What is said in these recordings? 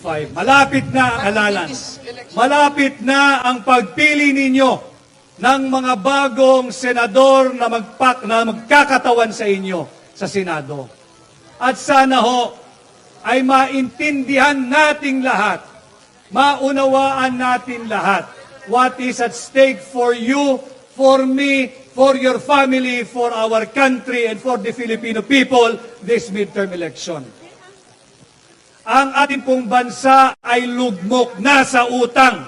5. Malapit na ang halalan. Malapit na ang pagpili ninyo ng mga bagong senador na, magpak, na magkakatawan sa inyo sa Senado. At sana ho ay maintindihan nating lahat, maunawaan natin lahat what is at stake for you, for me, for your family, for our country, and for the Filipino people this midterm election ang ating pong bansa ay lugmok na sa utang.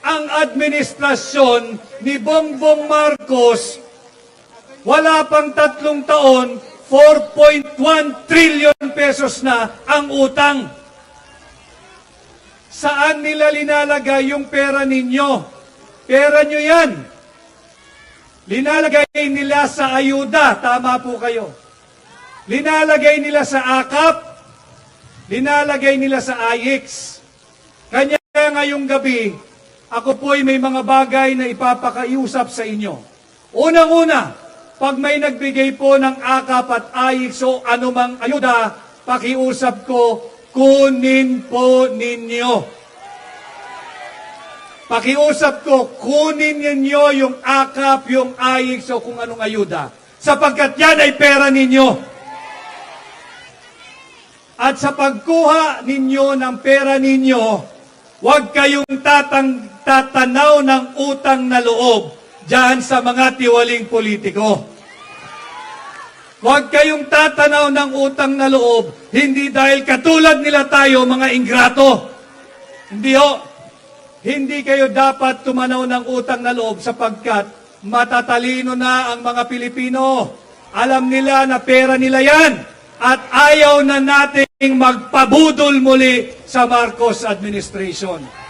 Ang administrasyon ni Bongbong Marcos, wala pang tatlong taon, 4.1 trillion pesos na ang utang. Saan nila linalagay yung pera ninyo? Pera nyo yan. Linalagay nila sa ayuda. Tama po kayo. Linalagay nila sa AKAP, linalagay nila sa AIX. Kanya ngayong gabi, ako po'y may mga bagay na ipapakausap sa inyo. Unang-una, pag may nagbigay po ng AKAP at AIX o anumang ayuda, pakiusap ko, kunin po ninyo. Pakiusap ko, kunin ninyo yung AKAP, yung AIX o kung anong ayuda. Sapagkat yan ay pera ninyo. At sa pagkuha ninyo ng pera ninyo, huwag kayong tatang, tatanaw ng utang na loob dyan sa mga tiwaling politiko. Huwag kayong tatanaw ng utang na loob, hindi dahil katulad nila tayo, mga ingrato. Hindi ho. Hindi kayo dapat tumanaw ng utang na loob sapagkat matatalino na ang mga Pilipino. Alam nila na pera nila yan at ayaw na nating magpabudol muli sa Marcos administration.